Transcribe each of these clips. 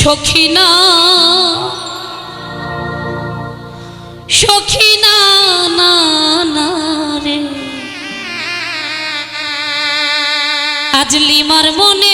সখী না সখী না না রে। মানে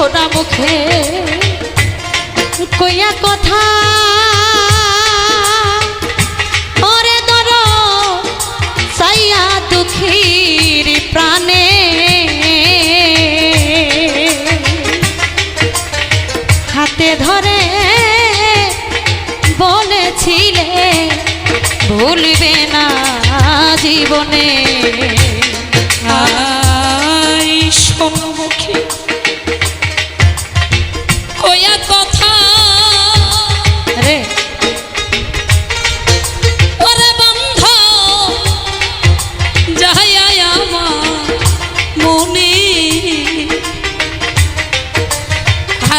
খোদা মুখে কইয়া কথা। ওরে দর, সাইয়া দুঃখীর প্রাণে। হাতে ধরে বলেছিলে, ভুলবে না জীবনে।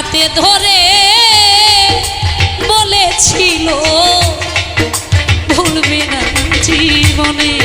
হাতে ধরে বলেছিল ভুলবে না জীবনে।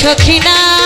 সখিনা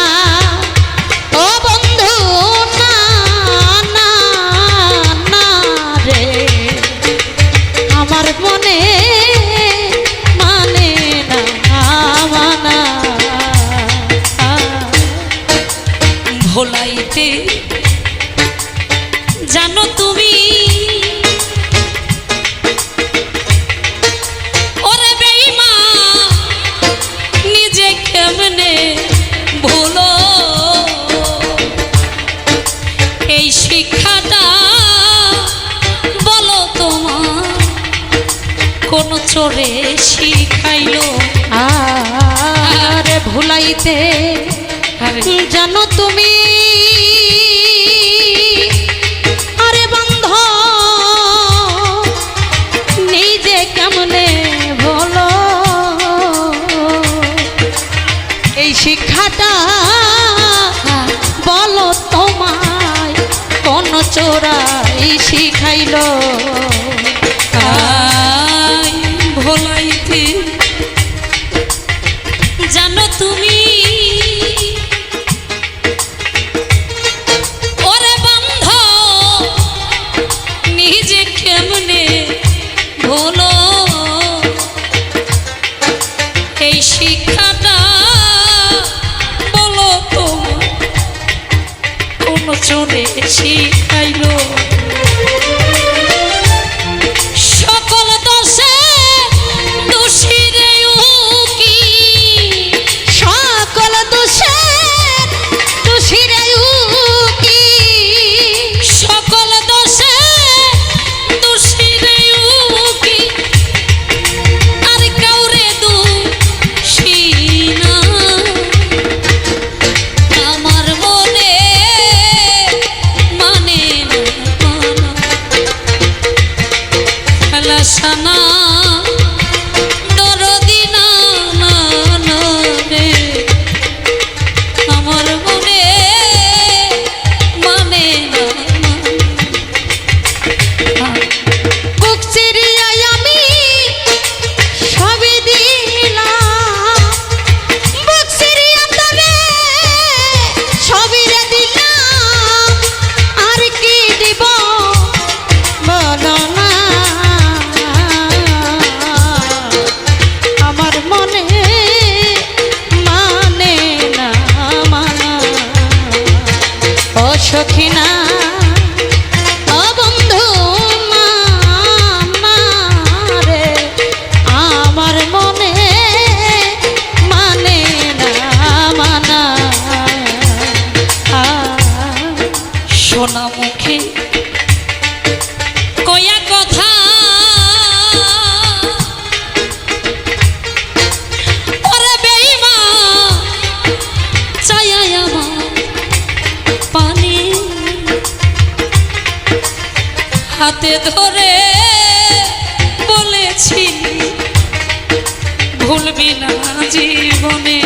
তোরাই শিখাইলো। ধরে বলেছি ভুলবি না জীবনে।